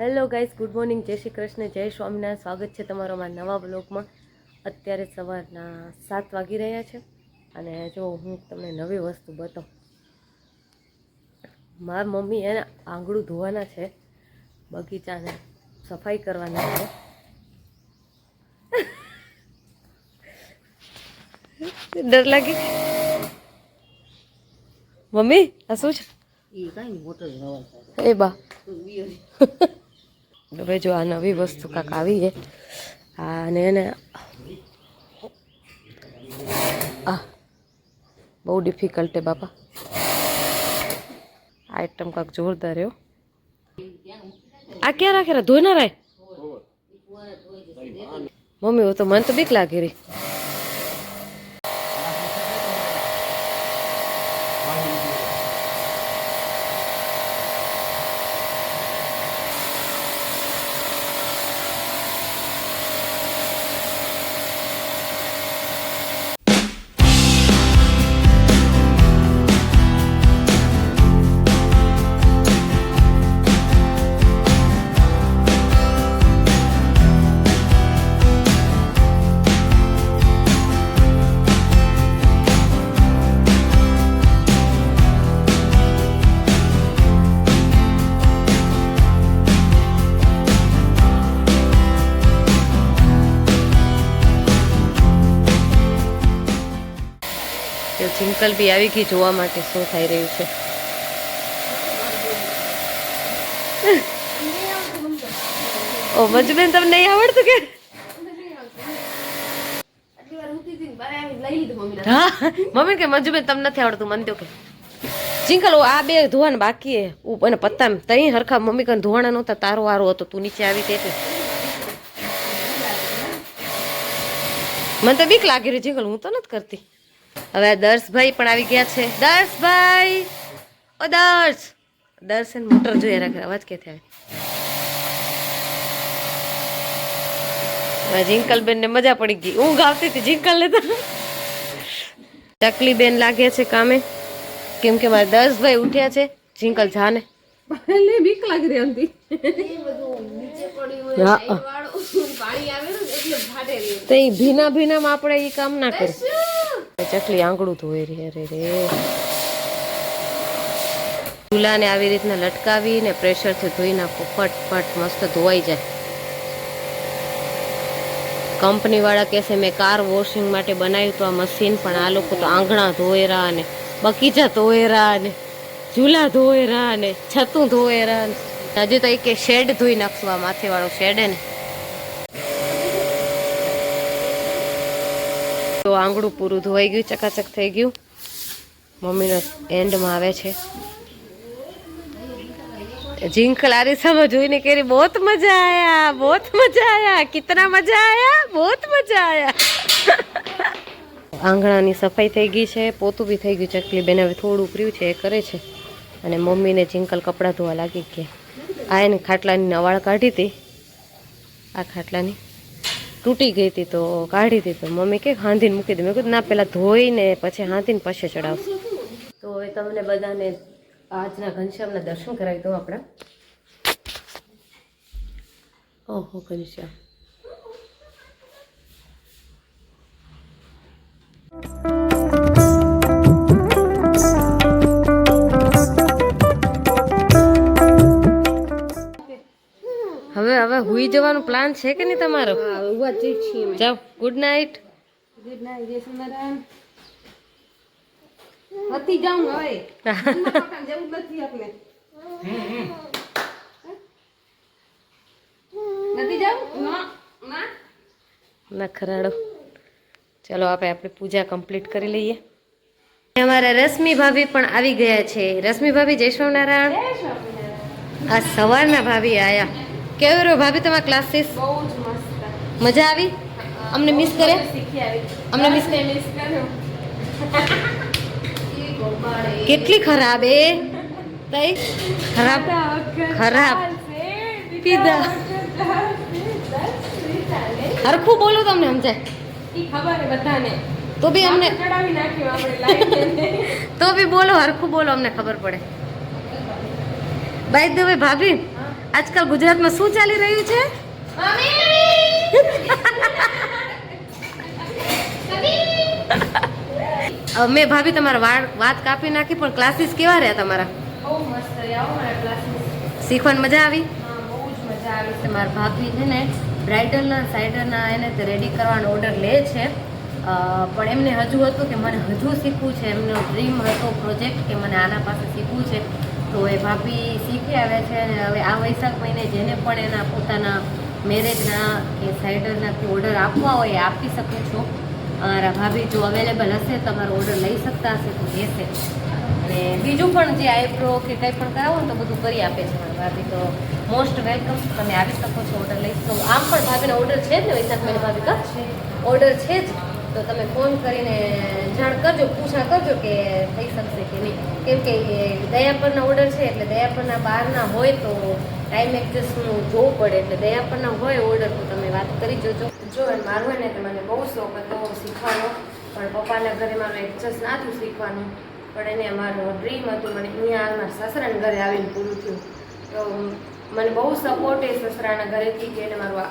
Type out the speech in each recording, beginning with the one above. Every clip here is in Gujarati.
હેલો ગાઈઝ ગુડ મોર્નિંગ જય શ્રી કૃષ્ણ જય સ્વામિનારાયણ. સ્વાગત છે તમારો મારા નવા બ્લોગમાં. અત્યારે સવારના સાત વાગી રહ્યા છે અને જો હું તમને નવી વસ્તુ બતાવું. મારા મમ્મી એને આંગળું ધોવાના છે બગીચાને સફાઈ કરવાના છે. ડર લાગી? મમ્મી આ શું છે? એ બા. હવે જો આ નવી વસ્તુ કાંક આવી છે. અને એને આ બહુ ડિફિકલ્ટ છે બાપા. આઈટમ કાંક જોરદાર રહ્યો આ ક્યાં રાખેલા? ધોઈ ના રાય? મમ્મી હું તો મને તો બીક લાગી રહી. તો જિંકલ બી આવી ગઈ જોવા માટે શું થઈ રહ્યું છે. ઓ, મજબેન, તમને નહીં આવડતું કે? મમ્મી કે, મંજુબેન, તમને નથી આવડતું? મને તો કે. જિંકલ આ બે ધોવાના બાકી અને પત્તા તઈ હરખા. મમ્મી કન ધોવાણા નહોતા, તારો વારો હતો. તું નીચે આવી તે એટલે. મને તો બીક લાગી રહી, જિંકલ, હું તો નથી કરતી. હવે આ દર્શભાઈ પણ આવી ગયા છે. દર્શભાઈ! ઓ દર્શ! દર્શન મોટર જોઈએ રાખે અવાજ કે થાય? જિંકલ બેન ને મજા પડી ગઈ. ઊંઘ આવતી હતી જિંકલ ને તો. ચકલી બેન લાગે છે કામે. કેમ કે મારા દર્શભાઈ ઉઠ્યા છે. જિંકલ જાને. એટલે બીક લાગી રહી હતી તો એ ભીના ભીનામાં આપણે એ કામ ના કરીએ. ચકલી આંગળું ધોઈ રહી, અરે રે. ચૂલાને આવી રીતના લટકાવી ને પ્રેશરથી ધોઈ નાખો ફટ ફટ મસ્ત ધોવાઈ જાય. કંપની વાળા કહેશે મેં કાર વોશિંગ માટે બનાવ્યું તો આ મશીન પણ આ લોકો તો આંગણા ધોયેરા અને બગીચા ધોયેરા અને ઝૂલા ધોયેરા અને છતું ધોયેરા ને. હજુ તો એક શેડ ધોઈ નાખશું, આ માથે વાળો શેડ ને. આંગળું પૂરું ધોવાઈ ગયું, ચકાચક થઈ ગયું. મમ્મીનો એન્ડમાં આવે છે. જિંક લારીસામાં જોઈને કેરી, બહુત મજા આયા, બહુત મજા આયા, કિતના મજા આયા બહુ મજા આયા. આંગણાની સફાઈ થઈ ગઈ છે, પોતું બી થઈ ગયું ચકલી બેન હવે થોડું ઉપર્યું છે, એ કરે છે. અને મમ્મીને જિંકલ કપડાં ધોવા લાગી ગયા. આ એને ખાટલાની નવાળ કાઢી હતી. આ ખાટલાની તૂટી ગઈ હતી તો કાઢી હતી તો મમ્મી કે હાંધીને મૂકી દે. મેં કીધું, ના પહેલાં ધોઈને પછી હાંધીને પછી ચડાવશું. તો હવે તમને બધાને આજના ઘનશ્યામના દર્શન કરાવી દઉં આપણા. ઓહો, ઘનશ્યામ. હવે હવે હુઈ જવાનું પ્લાન છે કે નહીં તમારો? જાઓ ગુડ નાઇટ ગુડ નાઇટ જય હતી જાઉં હવે. જવું નથી આપણે. નથી જાઉં? ના ના. નખરાડો ચલો આપણે આપણી પૂજા કમ્પ્લીટ કરી લઈએ. અમારા રશ્મિ ભાભી પણ આવી ગયા છે. રશ્મિ ભાભી જય સ્વામિનારાયણ. આ સવારના ભાભી આયા. કેવો રહ્યો ભાભી તમારા ક્લાસીસ બહુ જ મસ્ત. મજા આવી? અમને મિસ કરે અમને મિસ મિસ કેટલી ખરાબ એ? તઈ? ખરાબ. ખરાબ. પીધા હરખું બોલું તમને સમજાય ખબર બધાને. તો બી અમને તો બી બોલો હરખું બોલો અમને ખબર પડે. બાય ધ વે ભાભી આજકાલ ગુજરાતમાં શું ચાલી રહ્યું છે? મેં ભાભી તમારા વાળ વાત કાપી નાખી પણ ક્લાસીસ કેવા રહ્યા તમારા? શીખવાની મજા આવી? મારા ભાભી છે ને બ્રાઇડલના સાઇડરના એને રેડી કરવાનો ઓર્ડર લે છે. પણ એમને હજુ હતું કે મને હજુ શીખવું છે. એમનો ડ્રીમ હતો પ્રોજેક્ટ કે મને આના પાસે શીખવું છે. તો એ ભાભી શીખી આવે છે અને હવે આ વૈશાખ મહિને જેને પણ એના પોતાના મેરેજના કે સાઇડરના ઓર્ડર આપવા હોય એ આપી શકું છું. મારા ભાભી જો અવેલેબલ હશે તમારો ઓર્ડર લઈ શકતા હશે તો લેશે. અને બીજું પણ જે આઈબ્રો કે કંઈ પણ કરાવો ને તો બધું કરી આપે છે મારા ભાભી. તો મોસ્ટ વેલકમ તમે આવી શકો છો ઓર્ડર લઈ. શકો આમ પણ ભાભીનો ઓર્ડર છે જ ને વૈશાખ મહિને ભાભી કા? ઓર્ડર છે જ. તો તમે ફોન કરીને જાણ કરજો, પૂછા કરજો કે થઈ શકશે કે નહીં. કેમ કે દયાપરના ઓર્ડર છે, એટલે દયાપરના બહારના હોય તો ટાઈમ એડજસ્ટનું જોવું પડે. એટલે દયાપરના હોય ઓર્ડર તો તમે વાત કરી જોજો. જો મારું હોય ને તો મને બહુ શોખ હતો શીખવાનો. પણ પપ્પાના ઘરે મારું એડજસ્ટ ના થયું શીખવાનું. પણ એને મારું ડ્રીમ હતું, મને અહીંયા મારા સસરાના ઘરે આવીને પૂરું થયું. તો મને બહુ સપોર્ટ એ સસરાના ઘરેથી કે એને મારું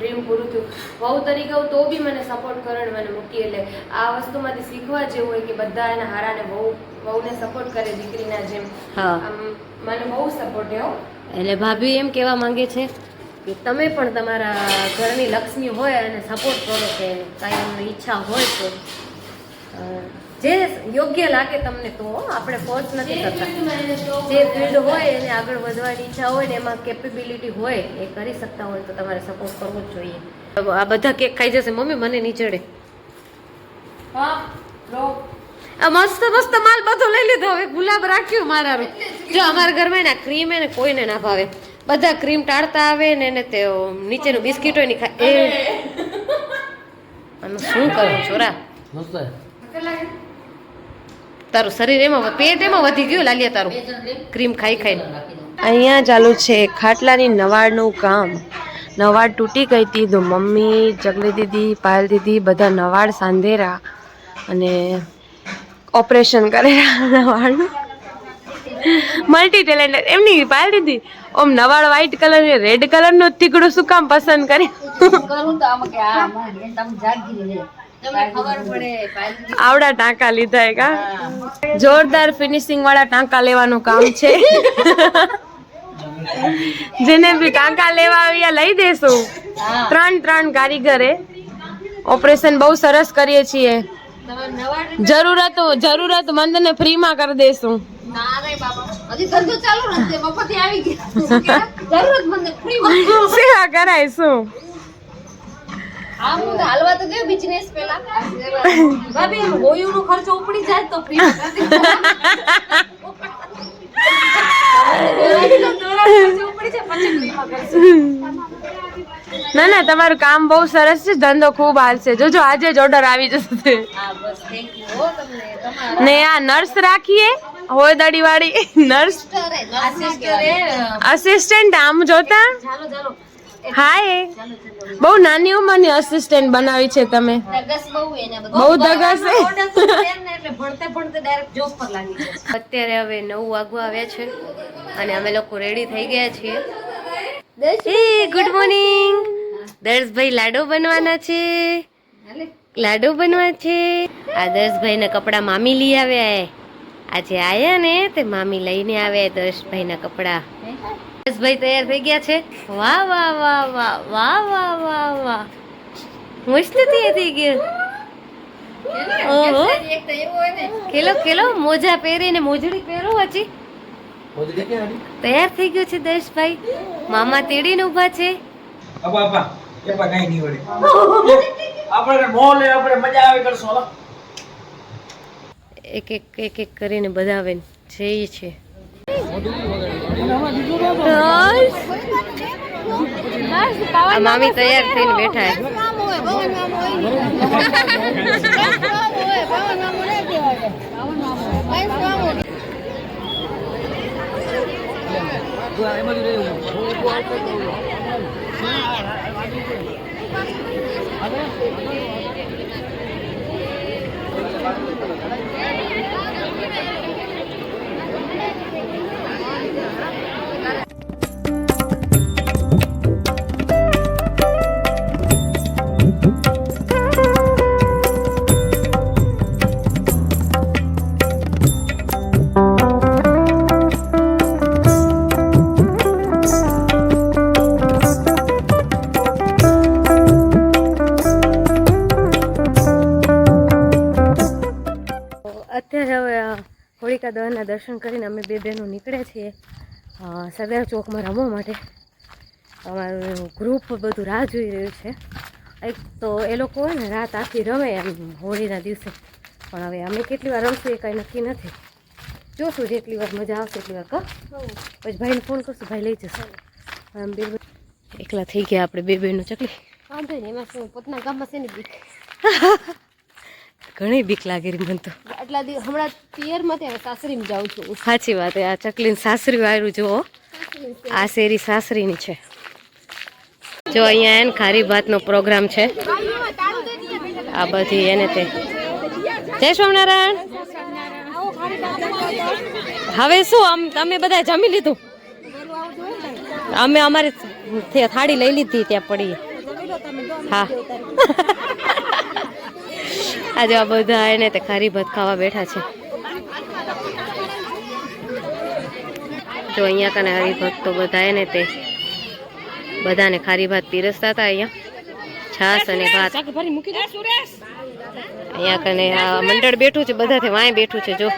ડ્રીમ પૂરું થયું. વહુ તરીકે હું તો બી મને સપોર્ટ કરણ મને મૂકી એટલે આ વસ્તુમાંથી શીખવા જેવું હોય કે બધા એના હારાને બહુ વહુને સપોર્ટ કરે દીકરીના જેમ. મને બહુ સપોર્ટ એવો એટલે ભાભી એમ કહેવા માંગે છે કે તમે પણ તમારા ઘરની લક્ષ્મી હોય અને સપોર્ટ કરો કે કાંઈ ઈચ્છા હોય તો. જે યોગ્ય લાગે તમને તો આપણે ફોર્સ નથી કરતા. જે ફિલ્ડ હોય એને આગળ વધવાની ઈચ્છા હોય ને એમાં કેપેબિલિટી હોય એ કરી શકતા હોય તો તમારે સપોર્ટ કરવો જ જોઈએ. આ બધા કેક ખાઈ જશે. મમ્મી મને નીચડે હા આ મસ્ત મસ્ત માલ બધો લઈ લીધો. હવે ગુલાબ રાખ્યું મારા જો અમારા ઘરમાં ને ક્રીમ એને કોઈને ના ભાવે. બધા ક્રીમ ટાળતા આવે ને એને તે નીચેનું બિસ્કિટ હોય ને ખાય એ આનું શું કરું? છોરા. તારું શરીર એમાં પેટ એમાં વધી ગયું લાલિયા તારું. ક્રીમ ખાઈ ખાઈને અહીંયા ચાલુ છે ખાટલાની નવાડનું કામ. નવાડ તૂટી ગઈ હતી તો મમ્મી જગલી દીદી પાયલ દીદી બધા નવાડ સાંધેરા અને ઓપરેશન કરેલા નવાડનું. મલ્ટી ટેલેન્ટેડ એમની પાયલ દીદી ઓમ નવાડ વ્હાઈટ કલર ને રેડ કલરનું તીકડું શું કામ પસંદ કરી? આવડા ટાંકા લીધા એ કા જોરદાર ફિનિશિંગ વાળા ટાંકા લેવાનું કામ છે. જેને બી ટાંકા લેવા આવ્યા લઈ દેશું. ત્રણ ત્રણ કારીગરે. ઓપરેશન બહુ સરસ કરીએ છીએ. જરૂરત જરૂરત મંદ ને ફ્રી માં કરી દેશું સેવા કરાય શું? આ હું તો હાલવા તો ગયો બિઝનેસ પેલા ભાભી હોયું નો ખર્ચો ઉપડી જાય તો ફ્રી ના ના તમારું કામ બહુ સરસ છે ધંધો ખૂબ હાલશે જોજો આજે જ ઓર્ડર આવી જશે. ને આ નર્સ રાખીએ હોયદાડી વાળી નર્સ અસિસ્ટન્ટ આમ જોતા? હાય બહુ નાની ઉંમરની અસિસ્ટન્ટ બનાવી છે તમે. બહુ ધગસ છે. અત્યારે હવે નવ વાગવા આવ્યા છે અને અમે લોકો રેડી થઈ ગયા છીએ. ગુડ મોર્નિંગ દર્શભાઈ લાડો બનવાના છે. લાડો બનવા છે. આ દર્શભાઈના કપડા મામી લઈ આવ્યા આજે આયા ને તે મામી લઈને આવ્યા દર્શભાઈના કપડા. દર્શભાઈ તૈયાર થઈ ગયા છે? વાહ વાહ વાહ વાહ વાહ વાહ વાહ વાહ. મસ્ત થઈ ગયું ઓહો. કેલો કેલો મોજા પહેરીને મોજડી પહેરો હજી. તૈયાર થઈ ગયો છે દર્શભાઈ. મામા તેડીને ઊભા છે. અપા અપા એ પા કઈ નહીં વળે. આપણે મોલે આપણે મજા આવે કરશો હલો એક એક એક એક કરીને બધા આવે જઈએ છીએ મામી તૈયાર થઈને બેઠા છે. やりました! કાલિકા દહનના દર્શન કરીને અમે બે બહેનો નીકળ્યા છીએ. સરદાર ચોકમાં રમવા માટે. અમારું ગ્રુપ બધું રાહ જોઈ રહ્યું છે. એક તો એ લોકો હોય ને રાત આખી રમે એમ હોળીના દિવસે. પણ હવે અમે કેટલી વાર રમશું એ કાંઈ નક્કી નથી. જોશું જેટલી વાર મજા આવશે એટલી વાર કર પછી ભાઈને ફોન કરશું ભાઈ લઈ જશે. આમ બે એકલા થઈ ગયા આપણે બે બહેનો ચકલી. વાંધો નહીં એમાં શું પોતાના ગામમાં છે ને બીક ઘણી બીક લાગી રહી મને તો. આટલા દિવસ હમણાં પિયરમાંથી હવે સાસરીમાં જાઉં છું. સાચી વાત આ ચકલીન સાસરી વાળું જુઓ. આ શેરી સાસરીની છે. જો અહીંયા એને ખારી ભાતનો પ્રોગ્રામ છે. આ બધી એને તે જય સ્વામિનારાયણ. હવે શું આમ તમે બધા જમી લીધું? અમે અમારી થાળી લઈ લીધી ત્યાં પડી. હા. આજે આ બધા એને તે ખારી ભાત ખાવા બેઠા છે. જો અહીંયા કને હરિભક્તો બધા એને તે બધાને ખારી ભાત પીરસતા હતા અહીંયા. છાસ અને ભાત. અહીંયા કને આ મંડળ બેઠું છે બધાથી વાંય બેઠું છે જો.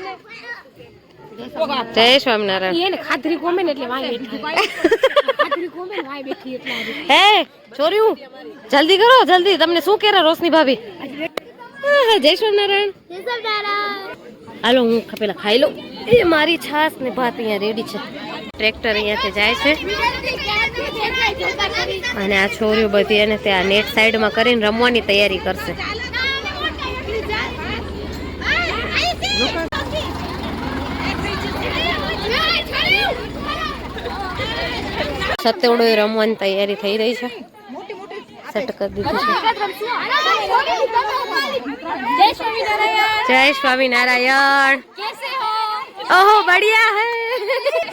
જય સ્વામિનારાયણ. ખાધરી કોમે એટલે વાય બેઠી ખાધરી કોમે ને વાય બેઠી એટલે હે છોર્યું? જલ્દી કરો જલ્દી. તમને શું કેરા રોશની ભાભી? જય સ્વામિનારાયણ. હાલો હું પેલા ખાઈ લઉં એ મારી છાસ ને ભાત અહીંયા રેડી છે. ટ્રેક્ટર અહીંયાથી જાય છે. અને આ છોરીઓ બધી એને ત્યાં નેટ સાઈડમાં કરીને રમવાની તૈયારી કરશે. સત્તવડો રમવાની તૈયારી થઈ રહી છે. સેટ કરી દીધું છે જય સ્વામિનારાયણ જય સ્વામિનારાયણ कैसे हो ओहो बढ़िया है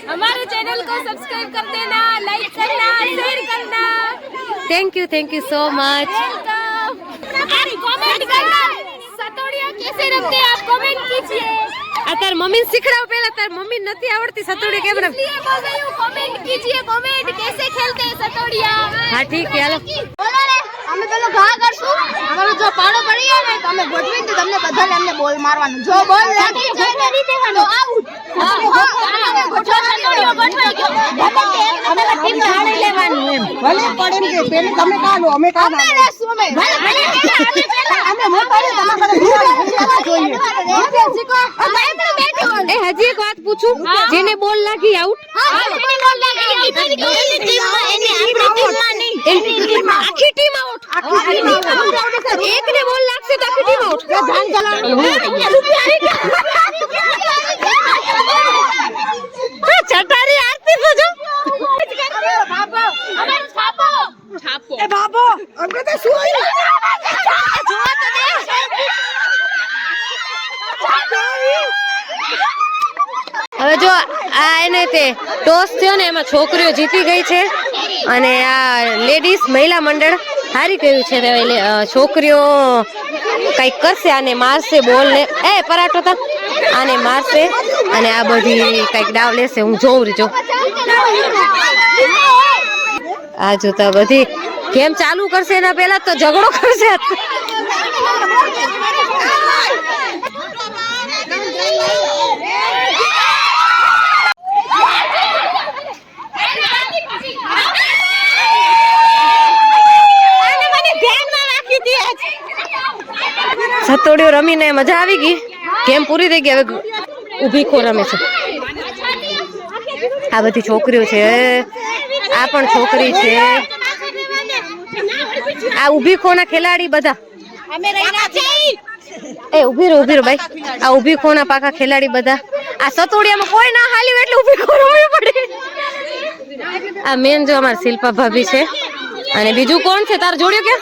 हमारे चैनल को सब्सक्राइब कर देना लाइक करना शेयर करना thank you thank you so much welcome comment करना सतोड़िया कैसे रखते हैं आप कमेंट कीजिए આ તાર મમ્મી શીખડાવ પહેલા. તાર મમ્મી નથી આવડતી સતોડી કેમ ના કમેન્ટ કીજીએ કમેન્ટ કેસે ખેલતે સતોડિયા? હા ઠીક ચાલો. બોલો ને. અમે પેલો ઘા કરશું. અમારો જો પાડો પડી ને તો ગોઠવી તો તમને બધાને અમને બોલ મારવાનું. જો બોલ લાગી જાય ને તો આઉટ હા ગોઠવા સતોડિયો ગોઠવાઈ ગયો. ભલે અમે ટીમ હારી લેવાનું એમ. ભલે પડે કે પેલી તમે કાઢો અમે કાઢો અમે રહેશું અમે. અમે મોટા ને તમારા બધા જોઈએ શીખો અમે. બેઠું એ હજી એક વાત પૂછું જેને બોલ લાગી આઉટ એની બોલ લાગી એની ટીમમાં એની આપણી ટીમમાં નહીં. એની ટીમમાં આખી ટીમ આઉટ. એકને બોલ લાગશે તો આખી ટીમ આઉટ. ચટારી આરતી તો જો એ બાબો અમે તો શું હવે જો આ એને તે એમાં છોકરીઓ જીતી ગઈ છે. અને આ લેડીઝ મહિલા મંડળ હારી ગયું છે છોકરીઓ કંઈક કરશે આને મારશે બોલ ને એ, પરાઠો તા આને મારશે અને આ બધી કંઈક ડાવ લેશે. હું જોઉં રીજો આ જોતા બધી ગેમ ચાલુ કરશે એના પહેલા તો ઝઘડો કરશે. સતોડીઓ રમીને મજા આવી ગઈ. ગેમ પૂરી થઈ ગઈ? હવે ઊભી ખો રમે છે. આ બધી છોકરીઓ છે. આ પણ છોકરી છે. આ ઊભી ખોના ખેલાડી બધા. એ, ઊભી રહો ઊભી રહો ભાઈ. આ ઊભી ખોના પાકા ખેલાડી બધા. આ સતોડિયામાં કોઈ ના હાલ્યું એટલે ઊભી ખો રમવી પડે. આ મેન જો અમારા શિલ્પા ભાભી છે. અને બીજું કોણ છે? તાર જોડ્યો કે?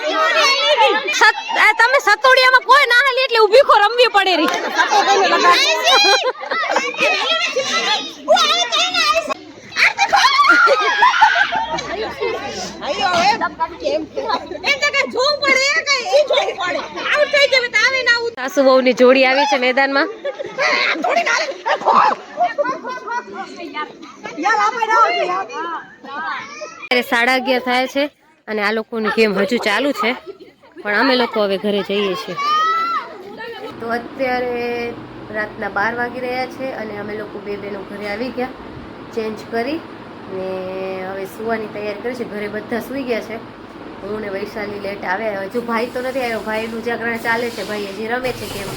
તમે સતોડિયામાં કોઈ ના હાલી એટલે ઊભી ખો રમવી પડે રી. સાસુ વહુની જોડી આવી છે મેદાનમાં. સાડા અગિયાર થાય છે. અને આ લોકોની ગેમ હજુ ચાલુ છે, પણ અમે લોકો હવે ઘરે જઈએ છીએ. તો અત્યારે રાતના બાર વાગી રહ્યા છે અને અમે લોકો બે બેનો ઘરે આવી ગયા, ચેન્જ કરી ને હવે સુવાની તૈયારી કરી છે. ઘરે બધા સૂઈ ગયા છે. હું ને વૈશાલી લેટ આવ્યા. હજુ ભાઈ તો નથી આવ્યો. ભાઈનું જાગરણ ચાલે છે. ભાઈ હજી રમે છે ગેમ.